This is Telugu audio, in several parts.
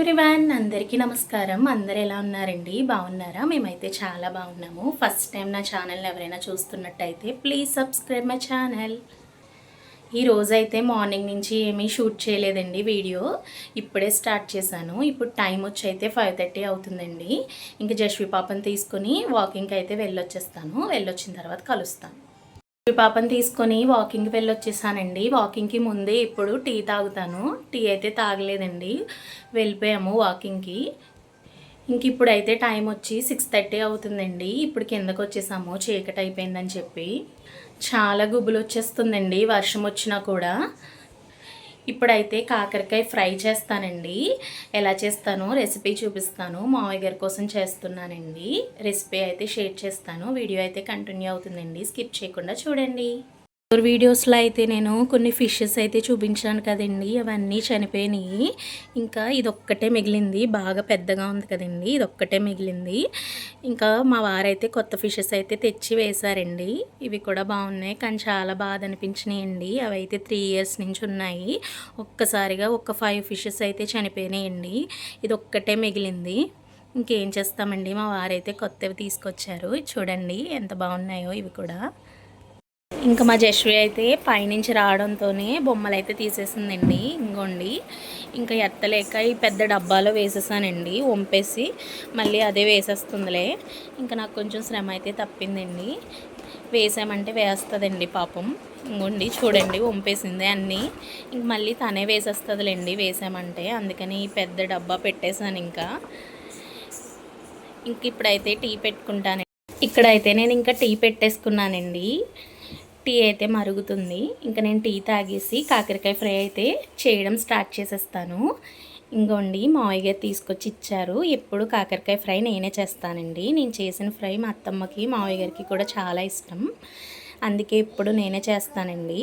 ఎవ్రీవన్ అందరికీ నమస్కారం. అందరు ఎలా ఉన్నారండి? బాగున్నారా? మేమైతే చాలా బాగున్నాము. ఫస్ట్ టైం నా ఛానల్ని ఎవరైనా చూస్తున్నట్టయితే ప్లీజ్ సబ్స్క్రైబ్ మై ఛానల్. ఈ రోజైతే మార్నింగ్ నుంచి ఏమీ షూట్ చేయలేదండి వీడియో. ఇప్పుడే స్టార్ట్ చేశాను. ఇప్పుడు టైం వచ్చి అయితే ఫైవ్ థర్టీ అవుతుందండి. ఇంకా జస్వి పాపను తీసుకొని వాకింగ్కి అయితే వెళ్ళొచ్చేస్తాను. వెళ్ళొచ్చిన తర్వాత కలుస్తాను. పాపను తీసుకొని వాకింగ్కి వెళ్ళి వచ్చేసానండి వాకింగ్కి ముందే ఇప్పుడు టీ తాగుతాను. టీ అయితే తాగలేదండి. వెళ్ళిపోయాము వాకింగ్కి ఇంక ఇప్పుడు అయితే టైం వచ్చి సిక్స్ థర్టీ అవుతుందండి. ఇప్పుడు కిందకు వచ్చేసాము. చీకటి అయిపోయిందని చెప్పి. చాలా గుబులు వచ్చేస్తుందండి. వర్షం వచ్చినా కూడా. ఇప్పుడైతే కాకరకాయ ఫ్రై చేస్తానండి. ఎలా చేస్తానో రెసిపీ చూపిస్తాను. మావయ్య గారి కోసం చేస్తున్నానండి. రెసిపీ అయితే షేర్ చేస్తాను. వీడియో అయితే కంటిన్యూ అవుతుందండి. స్కిప్ చేయకుండా చూడండి. వీడియోస్లో అయితే నేను కొన్ని ఫిషెస్ అయితే చూపించాను కదండి. అవన్నీ చనిపోయినాయి. ఇంకా ఇదొక్కటే మిగిలింది. బాగా పెద్దగా ఉంది కదండి. ఇదొక్కటే మిగిలింది. ఇంకా మా వారైతే కొత్త ఫిషెస్ అయితే తెచ్చి వేశారండి. ఇవి కూడా బాగున్నాయి. కానీ చాలా బాధ అనిపించినాయండి అవి అయితే త్రీ ఇయర్స్ నుంచి ఉన్నాయి. ఒక్కసారిగా ఒక ఫైవ్ ఫిషెస్ అయితే చనిపోయినాయండి ఇది ఒక్కటే మిగిలింది. ఇంకేం చేస్తామండి? మా వారైతే కొత్తవి తీసుకొచ్చారు. చూడండి ఎంత బాగున్నాయో ఇవి కూడా. ఇంకా మా జశ్వి అయితే పైనుంచి రావడంతోనే బొమ్మలు అయితే తీసేసిందండి. ఇంకోండి ఇంకా ఎత్తలేక ఈ పెద్ద డబ్బాలో వేసేసానండి. వంపేసి మళ్ళీ అదే వేసేస్తుందిలే. ఇంకా నాకు కొంచెం శ్రమ అయితే తప్పిందండి. వేసామంటే వేస్తుందండి పాపం. ఇంకోండి చూడండి వంపేసింది అన్నీ. ఇంక మళ్ళీ తనే వేసేస్తుందిలేండి వేసామంటే. అందుకని ఈ పెద్ద డబ్బా పెట్టేశాను ఇంకా. ఇంక ఇప్పుడైతే టీ పెట్టుకుంటాను ఇక్కడైతే నేను ఇంకా టీ పెట్టేసుకున్నానండి. టీ అయితే మరుగుతుంది. ఇంకా నేను టీ తాగేసి కాకరకాయ ఫ్రై అయితే చేయడం స్టార్ట్ చేసేస్తాను. ఇంకోండి మావయ్య గారు తీసుకొచ్చి ఇచ్చారు. ఎప్పుడు కాకరకాయ ఫ్రై నేనే చేస్తానండి. నేను చేసిన ఫ్రై మా అత్తమ్మకి మావయ్య గారికి కూడా చాలా ఇష్టం. అందుకే ఇప్పుడు నేనే చేస్తానండి.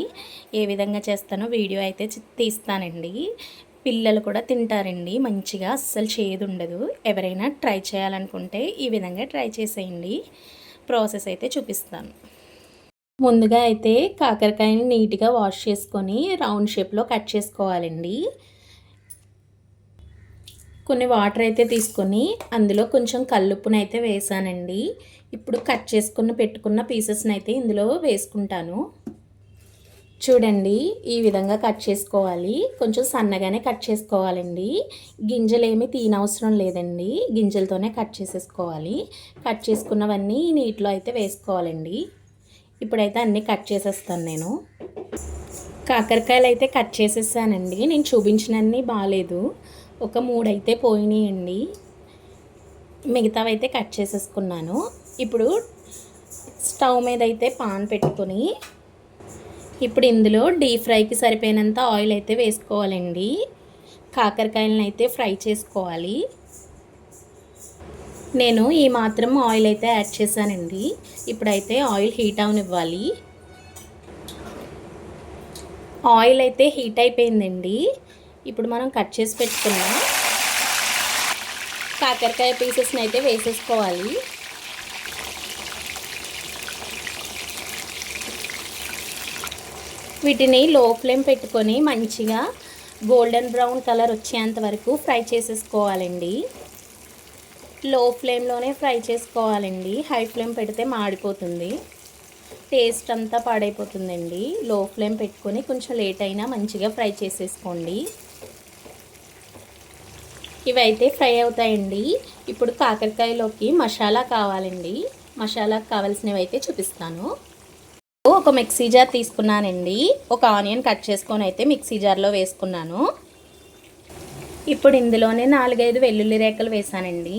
ఏ విధంగా చేస్తానో వీడియో అయితే తీస్తానండి. పిల్లలు కూడా తింటారండి. మంచిగా అస్సలు చేదు ఉండదు. ఎవరైనా ట్రై చేయాలనుకుంటే ఈ విధంగా ట్రై చేసేయండి. ప్రాసెస్ అయితే చూపిస్తాను. ముందుగా అయితే కాకరకాయని నీట్గా వాష్ చేసుకొని రౌండ్ షేప్లో కట్ చేసుకోవాలండి. కొన్ని వాటర్ అయితే తీసుకొని అందులో కొంచెం కల్లుప్పును అయితే వేసానండి. ఇప్పుడు కట్ చేసుకున్న పెట్టుకున్న పీసెస్ని అయితే ఇందులో వేసుకుంటాను. చూడండి ఈ విధంగా కట్ చేసుకోవాలి. కొంచెం సన్నగానే కట్ చేసుకోవాలండి. గింజలు ఏమి తీనవసరం లేదండి. గింజలతోనే కట్ చేసేసుకోవాలి. కట్ చేసుకున్నవన్నీ నీటిలో అయితే వేసుకోవాలండి. ఇప్పుడైతే అన్నీ కట్ చేసేస్తాను నేను. కాకరకాయలు అయితే కట్ చేసేసానండి. నేను చూపించినన్ని బాగాలేదు ఒక మూడు అయితే పోయినాయండి. మిగతావి అయితే కట్ చేసేసుకున్నాను. ఇప్పుడు స్టవ్ మీద అయితే పాన్ పెట్టుకొని ఇప్పుడు ఇందులో డీప్ ఫ్రైకి సరిపోయినంత ఆయిల్ అయితే వేసుకోవాలండి. కాకరకాయలను అయితే ఫ్రై చేసుకోవాలి. నేను ఈ మాత్రం ఆయిల్ అయితే యాడ్ చేశానండి. ఇప్పుడైతే ఆయిల్ హీట్ అవనివ్వాలి ఆయిల్ అయితే హీట్ అయిపోయిందండి. ఇప్పుడు మనం కట్ చేసి పెట్టుకున్న కాకరకాయ పీసెస్ని అయితే వేసేసుకోవాలి. వీటిని లో ఫ్లేమ్ పెట్టుకొని మంచిగా గోల్డెన్ బ్రౌన్ కలర్ వచ్చేంత వరకు ఫ్రై చేసేసుకోవాలండి. లో ఫ్లేమ్లోనే ఫ్రై చేసుకోవాలండి. హై ఫ్లేమ్ పెడితే మాడిపోతుంది. టేస్ట్ అంతా పాడైపోతుందండి. లో ఫ్లేమ్ పెట్టుకొని కొంచెం లేట్ అయినా మంచిగా ఫ్రై చేసేసుకోండి. ఇవైతే ఫ్రై అవుతాయండి. ఇప్పుడు కాకరకాయలోకి మసాలా కావాలండి. మసాలాకు కావాల్సినవి అయితే చూపిస్తాను. ఒక మిక్సీ జార్ తీసుకున్నానండి. ఒక ఆనియన్ కట్ చేసుకొని అయితే మిక్సీ జార్లో వేసుకున్నాను. ఇప్పుడు ఇందులోనే నాలుగైదు వెల్లుల్లి రేఖలు వేసానండి.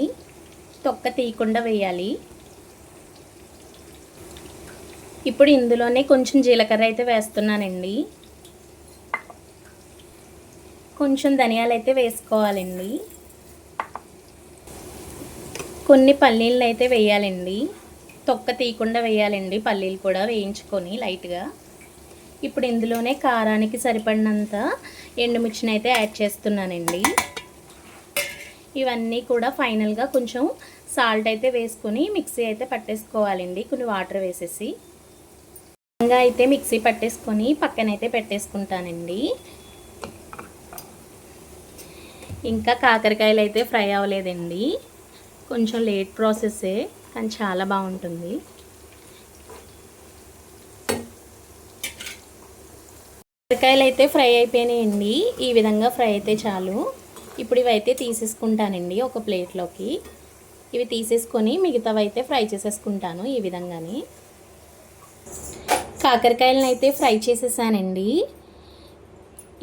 తొక్క తీయకుండా వేయాలి. ఇప్పుడు ఇందులోనే కొంచెం జీలకర్ర అయితే వేస్తున్నానండి. కొంచెం ధనియాలు అయితే వేసుకోవాలండి. కొన్ని పల్లీలను అయితే వేయాలండి. తొక్క తీయకుండా వేయాలండి. పల్లీలు కూడా వేయించుకొని లైట్గా. ఇప్పుడు ఇందులోనే కారానికి సరిపడినంత ఎండుమిర్చిని అయితే యాడ్ చేస్తున్నానండి. ఇవన్నీ కూడా ఫైనల్గా కొంచెం సాల్ట్ అయితే వేసుకొని మిక్సీ అయితే పట్టేసుకోవాలండి. కొన్ని వాటర్ వేసేసి. ఇంకా అయితే మిక్సీ పట్టేసుకొని పక్కనైతే పెట్టేసుకుంటానండి. ఇంకా కాకరకాయలు అయితే ఫ్రై అవ్వలేదండి. కొంచెం లేట్ ప్రాసెస్సే కానీ చాలా బాగుంటుంది. కాకరకాయలు అయితే ఫ్రై అయిపోయినాయండి. ఈ విధంగా ఫ్రై అయితే చాలు. ఇప్పుడు ఇవైతే తీసేసుకుంటానండి ఒక ప్లేట్లోకి. ఇవి తీసేసుకొని మిగతావైతే ఫ్రై చేసేసుకుంటాను ఈ విధంగానే. కాకరకాయలను అయితే ఫ్రై చేసేసానండి.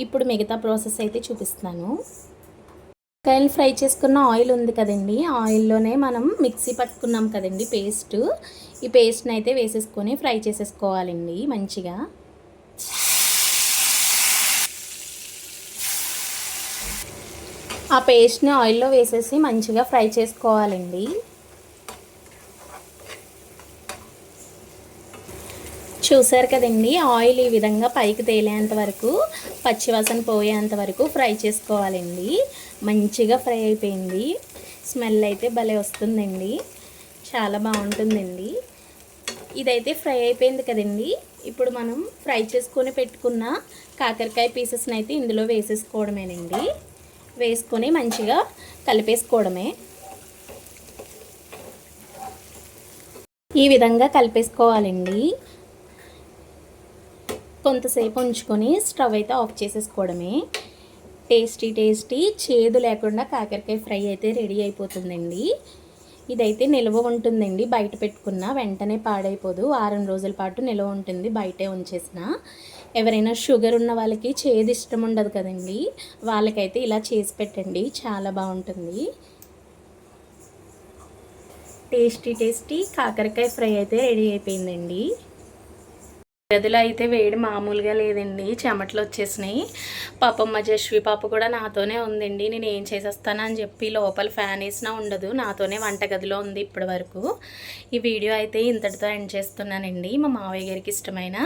ఇప్పుడు మిగతా ప్రాసెస్ అయితే చూపిస్తాను కాయలు ఫ్రై చేసుకున్న ఆయిల్ ఉంది కదండి ఆయిల్లోనే మనం మిక్సీ పట్టుకున్నాం కదండి పేస్ట్. ఈ పేస్ట్ని అయితే వేసేసుకొని ఫ్రై చేసేసుకోవాలండి మంచిగా. ఆ పేస్ట్ని ఆయిల్లో వేసేసి మంచిగా ఫ్రై చేసుకోవాలండి. చూసారు కదండి ఆయిల్ ఈ విధంగా పైకి తేలేంత వరకు పచ్చివాసన పోయేంత వరకు ఫ్రై చేసుకోవాలండి. మంచిగా ఫ్రై అయిపోయింది. స్మెల్ అయితే భలే వస్తుందండి. చాలా బాగుంటుందండి. ఇదైతే ఫ్రై అయిపోయింది కదండి. ఇప్పుడు మనం ఫ్రై చేసుకొని పెట్టుకున్న కాకరకాయ పీసెస్ని అయితే ఇందులో వేసేసుకోవడమేనండి. వేసుకొని మంచిగా కలిపేసుకోవడమే. ఈ విధంగా కలిపేసుకోవాలండి. కొంతసేపు ఉంచుకొని స్టవ్ అయితే ఆఫ్ చేసేసుకోవడమే. టేస్టీ టేస్టీ చేదు లేకుండా కాకరకాయ ఫ్రై అయితే రెడీ అయిపోతుందండి. ఇదైతే నిల్వ ఉంటుందండి. బయట పెట్టుకున్న వెంటనే పాడైపోదు. వారం రోజుల పాటు నిల్వ ఉంటుంది. బయటే ఉంచేసిన. ఎవరైనా షుగర్ ఉన్న వాళ్ళకి చేదు ఇష్టం ఉండదు కదండి. వాళ్ళకైతే ఇలా చేసి పెట్టండి. చాలా బాగుంటుంది. టేస్టీ టేస్టీ కాకరకాయ ఫ్రై అయితే రెడీ అయిపోయిందండి. గదిలో అయితే వేడి మామూలుగా లేదండి. చెమటలు వచ్చేసినాయి. పాపం మా పాప కూడా నాతోనే ఉందండి. నేను ఏం చేసేస్తానని చెప్పి లోపల ఫ్యాన్ వేసినా ఉండదు. నాతోనే వంటగదిలో ఉంది ఇప్పటి వరకు. ఈ వీడియో అయితే ఇంతటితో ఎండ్ చేస్తున్నానండి. మా మావయ్య గారికి ఇష్టమైన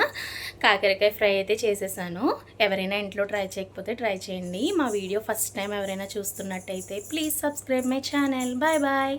కాకరకాయ ఫ్రై అయితే చేసేసాను. ఎవరైనా ఇంట్లో ట్రై చేయకపోతే ట్రై చేయండి. మా వీడియో ఫస్ట్ టైం ఎవరైనా చూస్తున్నట్టయితే please subscribe my channel. Bye bye.